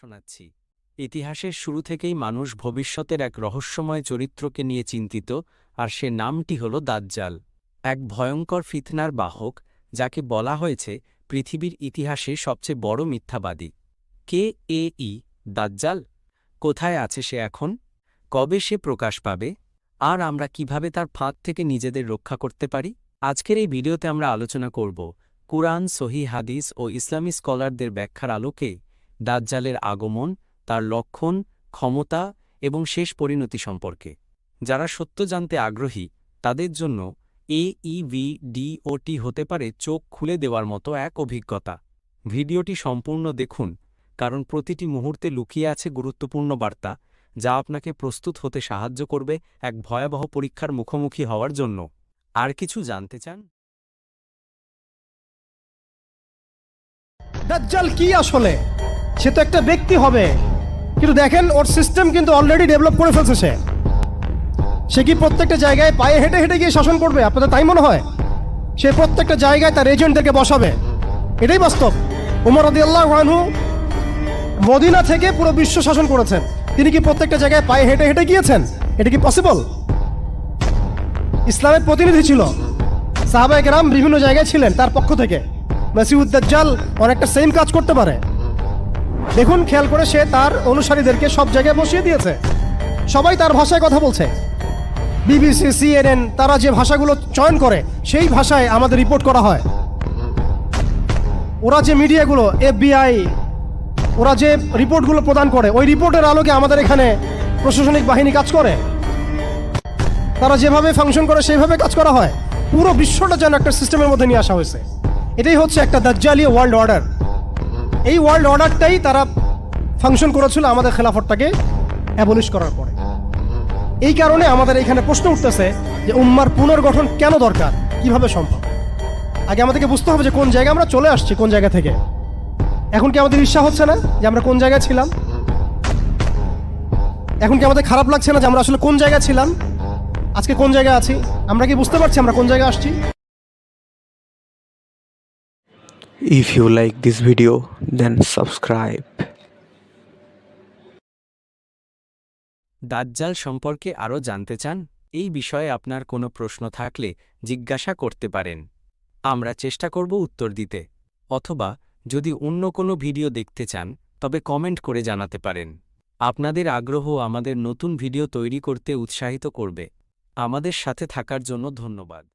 শোনাচ্ছি। ইতিহাসের শুরু থেকেই মানুষ ভবিষ্যতের এক রহস্যময় চরিত্রকে নিয়ে চিন্তিত, আর সে নামটি হল দাজ্জাল। এক ভয়ঙ্কর ফিতনার বাহক, যাকে বলা হয়েছে পৃথিবীর ইতিহাসে সবচেয়ে বড় মিথ্যাবাদী। কে এ ই? দাজ্জাল? কোথায় আছে সে এখন? কবে সে প্রকাশ পাবে? আর আমরা কীভাবে তার ফাঁদ থেকে নিজেদের রক্ষা করতে পারি? আজকের এই ভিডিওতে আমরা আলোচনা করব, কুরআন সহি হাদিস ও ইসলামী স্কলারদের ব্যাখ্যার আলোকে দাজ্জালের আগমন, তার লক্ষণ, ক্ষমতা এবং শেষ পরিণতি সম্পর্কে। যারা সত্য জানতে আগ্রহী, তাদের জন্য এ ইভি ডিওটি হতে পারে চোখ খুলে দেওয়ার মতো এক অভিজ্ঞতা। ভিডিওটি সম্পূর্ণ দেখুন, কারণ প্রতিটি মুহূর্তে লুকিয়ে আছে গুরুত্বপূর্ণ বার্তা, যা আপনাকে প্রস্তুত হতে সাহায্য করবে এক ভয়াবহ পরীক্ষার মুখোমুখি হওয়ার জন্য। আর কিছু জানতে চান? দাজ্জাল কি আসলে? সে তো একটা ব্যক্তি হবে। কিন্তু দেখেন, ওর সিস্টেম কিন্তু অলরেডি ডেভেলপ করে ফেলছে সে। সে কি প্রত্যেকটা জায়গায় পায়ে হেঁটে হেঁটে গিয়ে শাসন করবে? আপনাদের তাই মনে হয়? সে প্রত্যেকটা জায়গায় তার এজেন্টদেরকে বসাবে। এটাই বাস্তব। উমর রদিয়াল্লাহ আনহু মদিনা থেকে পুরো বিশ্ব শাসন করেছেন। তিনি কি প্রত্যেকটা জায়গায় পায়ে হেঁটে হেঁটে গিয়েছেন? এটা কি পসিবল ইসলামের প্রতিনিধি ছিল। সাহাবায়ে কেরাম বিভিন্ন জায়গায় ছিলেন তার পক্ষ থেকে। মাসিউদ্দাজ্জাল অনেকটা সেম কাজ করতে পারে। দেখুন, খেয়াল করে সে তার অনুসারীদেরকে সব জায়গায় বসিয়ে দিয়েছে। সবাই তার ভাষায় কথা বলছে। বিবিসি, সিএনএন, তারা যে ভাষাগুলো চয়ন করে, সেই ভাষায় আমাদের রিপোর্ট করা হয়। ওরা যে মিডিয়াগুলো, এফবিআই, ওরা যে রিপোর্টগুলো প্রদান করে, ওই রিপোর্টের আলোকে আমাদের এখানে প্রশাসনিক বাহিনী কাজ করে। তারা যেভাবে ফাংশন করে, সেইভাবে কাজ করা হয়। পুরো বিশ্বটা যেন একটা সিস্টেমের মধ্যে নিয়ে আসা হয়েছে। এটাই হচ্ছে একটা দাজ্জালি ওয়ার্ল্ড অর্ডার। এই ওয়ার্ল্ড অর্ডারটাই তারা ফাংশন করেছিল আমাদের খেলাফতটাকে অ্যাবলিশ করার পরে। এই কারণে আমাদের এখানে প্রশ্ন উঠতেছে যে উম্মার পুনর্গঠন কেন দরকার? কীভাবে সম্ভব? আগে আমাদেরকে বুঝতে হবে যে কোন জায়গায় আমরা চলে আসছি, কোন জায়গা থেকে। এখন কি আমাদের ঈর্ষা হচ্ছে না যে আমরা কোন জায়গায় ছিলাম? এখন কি আমাদের খারাপ লাগছে না যে আমরা আসলে কোন জায়গায় ছিলাম? আজকে কোন জায়গায় আছি? আমরা কি বুঝতে পারছি আমরা কোন জায়গায় আসছি? If you like this video, then subscribe. দাজ্জাল সম্পর্কে আরও জানতে চান? এই বিষয়ে আপনার কোনো প্রশ্ন থাকলে জিজ্ঞাসা করতে পারেন। আমরা চেষ্টা করব উত্তর দিতে। অথবা যদি অন্য কোনো ভিডিও দেখতে চান তবে কমেন্ট করে জানাতে পারেন। আপনাদের আগ্রহ আমাদের নতুন ভিডিও তৈরি করতে উৎসাহিত করবে। আমাদের সাথে থাকার জন্য ধন্যবাদ।